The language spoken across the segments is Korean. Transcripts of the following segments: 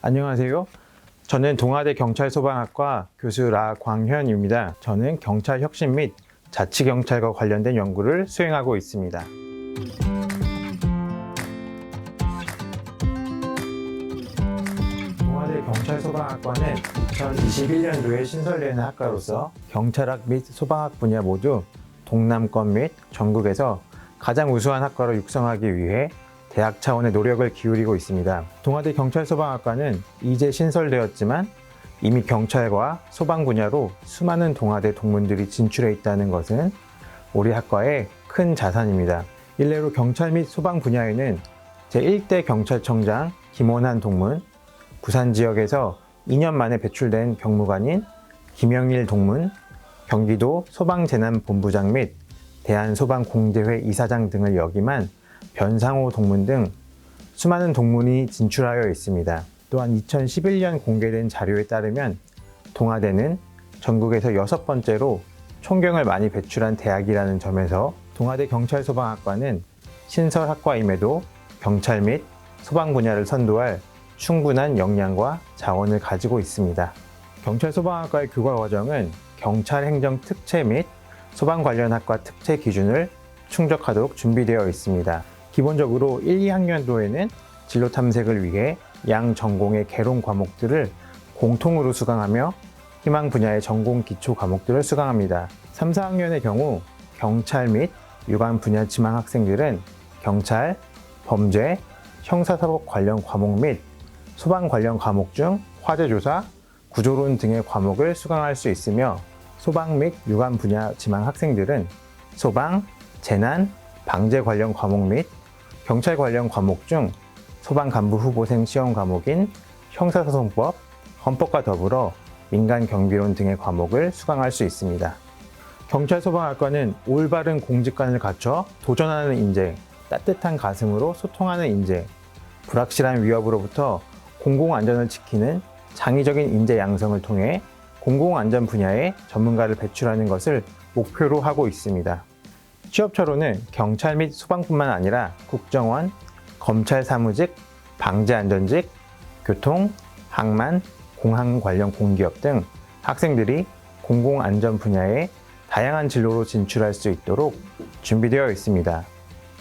안녕하세요. 저는 동아대 경찰소방학과 교수 라광현입니다. 저는 경찰 혁신 및 자치경찰과 관련된 연구를 수행하고 있습니다. 경찰소방학과는 2021년도에 신설되는 학과로서 경찰학 및 소방학 분야 모두 동남권 및 전국에서 가장 우수한 학과로 육성하기 위해 대학 차원의 노력을 기울이고 있습니다. 동아대 경찰소방학과는 이제 신설되었지만 이미 경찰과 소방 분야로 수많은 동아대 동문들이 진출해 있다는 것은 우리 학과의 큰 자산입니다. 일례로 경찰 및 소방 분야에는 제1대 경찰청장 김원한 동문, 부산 지역에서 2년 만에 배출된 경무관인 김영일 동문, 경기도 소방재난본부장 및 대한소방공제회 이사장 등을 역임한 변상호 동문 등 수많은 동문이 진출하여 있습니다. 또한 2011년 공개된 자료에 따르면 동아대는 전국에서 여섯 번째로 총경을 많이 배출한 대학이라는 점에서 동아대 경찰소방학과는 신설학과임에도 경찰 및 소방 분야를 선도할 충분한 역량과 자원을 가지고 있습니다. 경찰 소방학과의 교과 과정은 경찰 행정 특채 및 소방 관련 학과 특채 기준을 충족하도록 준비되어 있습니다. 기본적으로 1, 2학년도에는 진로 탐색을 위해 양 전공의 개론 과목들을 공통으로 수강하며 희망 분야의 전공 기초 과목들을 수강합니다. 3, 4학년의 경우 경찰 및 유관 분야 지망 학생들은 경찰, 범죄, 형사사법 관련 과목 및 소방 관련 과목 중 화재조사, 구조론 등의 과목을 수강할 수 있으며 소방 및 유관 분야 지망 학생들은 소방, 재난, 방재 관련 과목 및 경찰 관련 과목 중 소방 간부 후보생 시험 과목인 형사소송법, 헌법과 더불어 민간 경비론 등의 과목을 수강할 수 있습니다. 경찰 소방학과는 올바른 공직관을 갖춰 도전하는 인재, 따뜻한 가슴으로 소통하는 인재, 불확실한 위협으로부터 공공안전을 지키는 장의적인 인재 양성을 통해 공공안전 분야의 전문가를 배출하는 것을 목표로 하고 있습니다. 취업처로는 경찰 및 소방뿐만 아니라 국정원, 검찰 사무직, 방재안전직, 교통, 항만, 공항 관련 공기업 등 학생들이 공공안전 분야에 다양한 진로로 진출할 수 있도록 준비되어 있습니다.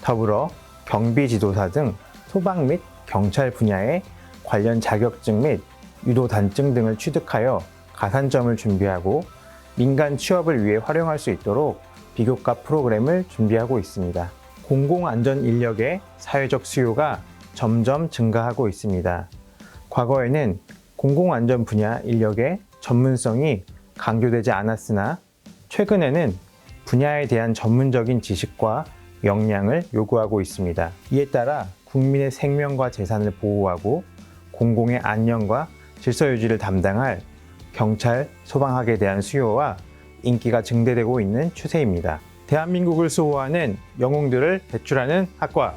더불어 경비 지도사 등 소방 및 경찰 분야의 관련 자격증 및 유도 단증 등을 취득하여 가산점을 준비하고 민간 취업을 위해 활용할 수 있도록 비교과 프로그램을 준비하고 있습니다. 공공안전 인력의 사회적 수요가 점점 증가하고 있습니다. 과거에는 공공안전 분야 인력의 전문성이 강조되지 않았으나 최근에는 분야에 대한 전문적인 지식과 역량을 요구하고 있습니다. 이에 따라 국민의 생명과 재산을 보호하고 공공의 안녕과 질서 유지를 담당할 경찰, 소방학에 대한 수요와 인기가 증대되고 있는 추세입니다. 대한민국을 수호하는 영웅들을 배출하는 학과